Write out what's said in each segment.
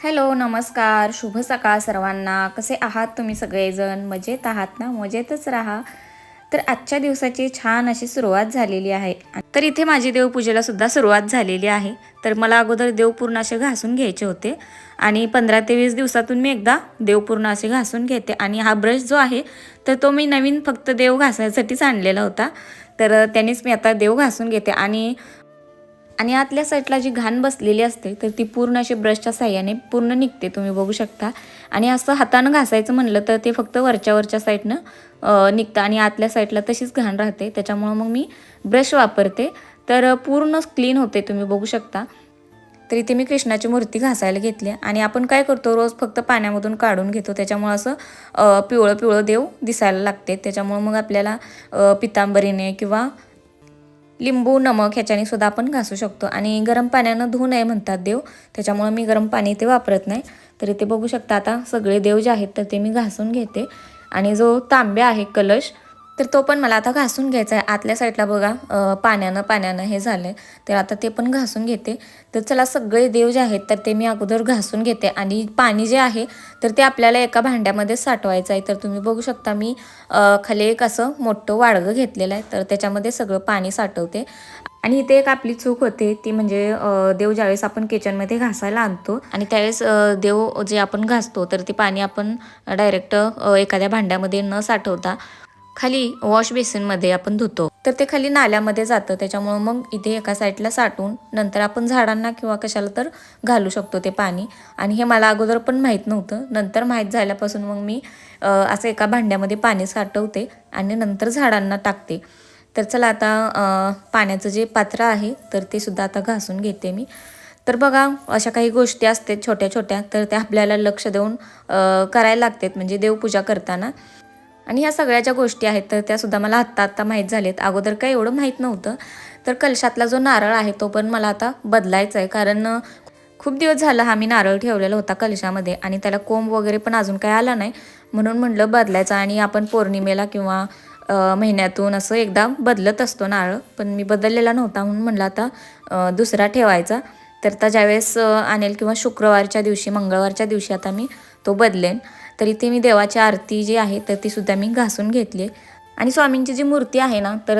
Hello नमस्कार. शुभ सकाळ सर्वांना. कसे आहात तुम्ही सगळेजण? मजेत आहात ना? मजेतच राहा. तर आजच्या दिवसाची छान अशी सुरुवात झालेली आहे. तर इथे माझी देवपूजेला सुद्धा सुरुवात झालेली आहे. तर मला अगोदर देवपूर्ण असे घासून घ्यायचे होते. आणि पंधरा ते वीस दिवसातून मी एकदा देवपूर्ण असे घासून घेते. आणि हा ब्रश जो आहे तर तो मी नवीन फक्त देव घासायसाठीच आणलेला होता. तर त्यानेच मी आता देव घासून घेते. आणि आणि आतल्या साईडला जी घाण बसलेली असते तर ती पूर्ण अशी ब्रशच्या साह्याने पूर्ण निघते तुम्ही बघू शकता. आणि असं हातानं घासायचं म्हणलं तर ते फक्त वरच्या वरच्या साईडनं निघतं आणि आतल्या साईडला तशीच घाण राहते. त्याच्यामुळं मग मी ब्रश वापरते. तर पूर्ण क्लीन होते तुम्ही बघू शकता. तर इथे मी कृष्णाची मूर्ती घासायला घेतली आणि आपण काय करतो रोज फक्त पाण्यामधून काढून घेतो. त्याच्यामुळं असं पिवळं पिवळं देव दिसायला लागते. त्याच्यामुळं मग आपल्याला पितांबरीने किंवा लिंबू नमक ह्याच्याने सुद्धा आपण घासू शकतो. आणि गरम पाण्यानं धुवू नये म्हणतात देव. त्याच्यामुळं मी गरम पाणी ते वापरत नाही. तर इथे बघू शकता आता सगळे देव जे आहेत तर ते मी घासून घेते. आणि जो तांब्या आहे कलश तर तो पण मला आता घासून घ्यायचा आहे. आतल्या साईडला बघा पाण्यानं पाण्यानं हे झालं आहे तर आता ते पण घासून घेते. तर चला सगळे देव जे आहेत तर ते मी अगोदर घासून घेते. आणि पाणी जे आहे तर ते आपल्याला एका भांड्यामध्ये साठवायचं आहे. तर तुम्ही बघू शकता मी खाली एक असं मोठं वाडगं घेतलेलं आहे. तर त्याच्यामध्ये सगळं पाणी साठवते. आणि इथे एक आपली चूक होते. ती म्हणजे देव ज्यावेळेस आपण किचनमध्ये घासायला आणतो आणि त्यावेळेस देव जे आपण घासतो तर ते पाणी आपण डायरेक्ट एखाद्या भांड्यामध्ये न साठवता खाली वॉश बेसिनमध्ये आपण धुतो. तर ते खाली नाल्यामध्ये जातं. त्याच्यामुळं मग इथे एका साईडला साठवून नंतर आपण झाडांना किंवा कशाला तर घालू शकतो ते पाणी. आणि हे मला अगोदर पण माहीत नव्हतं. नंतर माहीत झाल्यापासून मग मी असं एका भांड्यामध्ये पाणी साठवते आणि नंतर झाडांना टाकते. तर चला आता पाण्याचं जे पात्र आहे तर ते सुद्धा आता घासून घेते मी. तर बघा अशा काही गोष्टी असतात छोट्या छोट्या तर त्या आपल्याला लक्ष देऊन करायला लागतात. म्हणजे देवपूजा करताना. आणि ह्या सगळ्या ज्या गोष्टी आहेत तर त्यासुद्धा मला आत्ता आत्ता माहीत झालेत. अगोदर काही एवढं माहीत नव्हतं तर कलशातला जो नारळ आहे तो पण मला आता बदलायचा आहे. कारण खूप दिवस झाला हा मी नारळ ठेवलेला होता कलशामध्ये आणि त्याला कोंब वगैरे पण अजून काही आला नाही. म्हणून म्हणलं बदलायचा आणि आपण पौर्णिमेला किंवा महिन्यातून असं एकदा बदलत असतो नारळ. पण मी बदललेला नव्हता म्हणून म्हणलं आता दुसरा ठेवायचा. तर आता ज्यावेळेस आणेल किंवा शुक्रवारच्या दिवशी मंगळवारच्या दिवशी आता मी तो बदलेन. तर इथे मी देवाची आरती जी आहे तर ती सुद्धा मी घासून घेतली. आणि स्वामींची जी मूर्ती आहे ना तर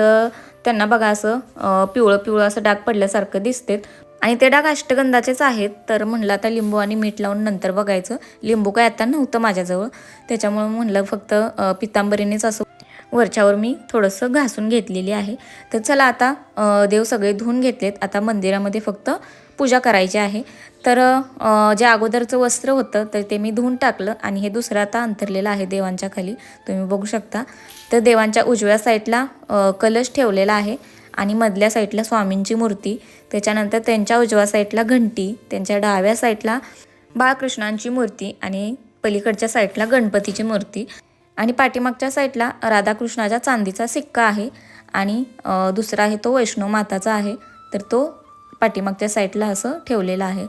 त्यांना बघा असं पिवळं पिवळं असं डाग पडल्यासारखं दिसते आणि ते डाग अष्टगंधाचेच आहेत तर म्हणलं आता लिंबू आणि मीठ लावून नंतर बघायचं. लिंबू काय आता नव्हतं माझ्याजवळ. त्याच्यामुळं म्हणलं फक्त पितांबरीनेच असं वरच्यावर मी थोडंसं घासून घेतलेली आहे. तर चला आता देव सगळे धुवून घेतलेत. आता मंदिरामध्ये फक्त पूजा करायची आहे. तर जे अगोदरचं वस्त्र होतं तर ते मी धुवून टाकलं आणि हे दुसरं आता अंतरलेलं आहे देवांच्या खाली. तुम्ही बघू शकता. तर देवांच्या उजव्या साईडला कलश ठेवलेला आहे आणि मधल्या साईडला स्वामींची मूर्ती. त्याच्यानंतर त्यांच्या उजव्या साईडला घंटी त्यांच्या डाव्या साईडला बाळकृष्णांची मूर्ती आणि पलीकडच्या साईडला गणपतीची मूर्ती. आणि पाठीमागच्या साईडला राधाकृष्णाच्या चांदीचा सिक्का आहे आणि दुसरा आहे तो वैष्णव माताचा आहे. तर तो पाठीमागच्या साईडला असं ठेवलेलं आहे.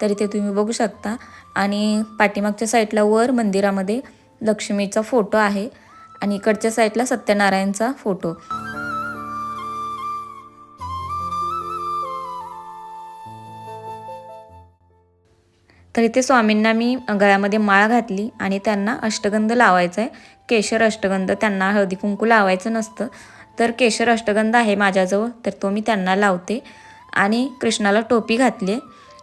तर इथे तुम्ही बघू शकता. आणि पाठीमागच्या साईडला वर मंदिरामध्ये लक्ष्मीचा फोटो आहे. आणि इकडच्या साईडला सत्यनारायणचा फोटो. तर इथे स्वामींना मी गळ्यामध्ये माळ घातली आणि त्यांना अष्टगंध लावायचा आहे केशर अष्टगंध त्यांना हळदी कुंकू लावायचं नसतं. तर केशर अष्टगंध आहे माझ्याजवळ तर तो मी त्यांना लावते. आणि कृष्णाला टोपी घातली. आहे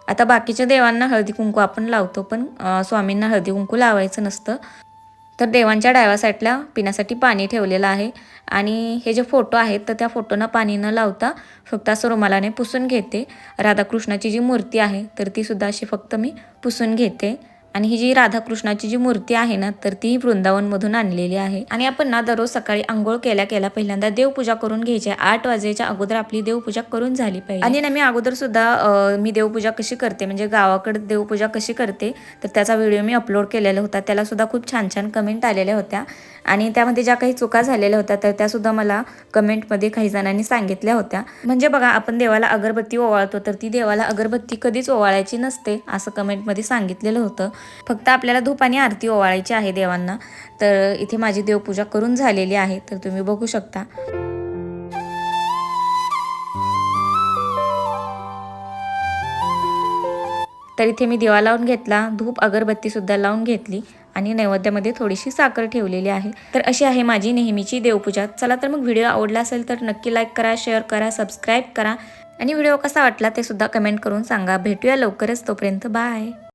आता बाकीच्या देवांना हळदी कुंकू आपण लावतो पण स्वामींना हळदी कुंकू लावायचं नसतं. तर देवांच्या डाव्या साईडला पिण्यासाठी पाणी ठेवलेलं आहे आणि हे जे फोटो आहेत तर त्या फोटोना पाणी न लावता फक्त असं रुमालाने पुसून घेते. राधाकृष्णाची जी मूर्ती आहे तर ती सुद्धा अशी फक्त मी पुसून घेते. आणि ही जी राधाकृष्णाची जी मूर्ती आहे ना तर ती वृंदावनमधून आणलेली आहे. आणि आपण ना दररोज सकाळी आंघोळ केल्या केल्या पहिल्यांदा देवपूजा करून घ्यायची. आठ वाजेच्या अगोदर आपली देवपूजा करून झाली पाहिजे. आणि ना मी अगोदर सुद्धा मी देवपूजा कशी करते म्हणजे गावाकडे देवपूजा कशी करते तर त्याचा व्हिडिओ मी अपलोड केलेला होता. त्याला सुद्धा खूप छान छान कमेंट आलेल्या होत्या. आणि त्यामध्ये ज्या काही चुका झालेल्या होत्या तर त्यासुद्धा मला कमेंटमध्ये काही जणांनी सांगितल्या होत्या. म्हणजे बघा आपण देवाला अगरबत्ती ओवाळतो तर ती देवाला अगरबत्ती कधीच ओवाळायची नसते असं कमेंटमध्ये सांगितलेलं होतं. फक्त आपल्याला धूप आणि आरती ओवाळायची आहे देवांना. तर इथे माझी देवपूजा करून झालेली आहे तर तुम्ही बघू शकता. तर इथे मी दिवा लावून घेतला धूप अगरबत्तीसुद्धा लावून घेतली. आणि नैवेद्यामध्ये थोडीशी साखर ठेवलेली आहे. तर अशी आहे माझी नेहमीची देवपूजा. चला तर मग व्हिडिओ आवडला असेल तर नक्की लाईक करा शेअर करा सबस्क्राईब करा. आणि व्हिडिओ कसा वाटला ते सुद्धा कमेंट करून सांगा. भेटूया लवकरच तोपर्यंत. बाय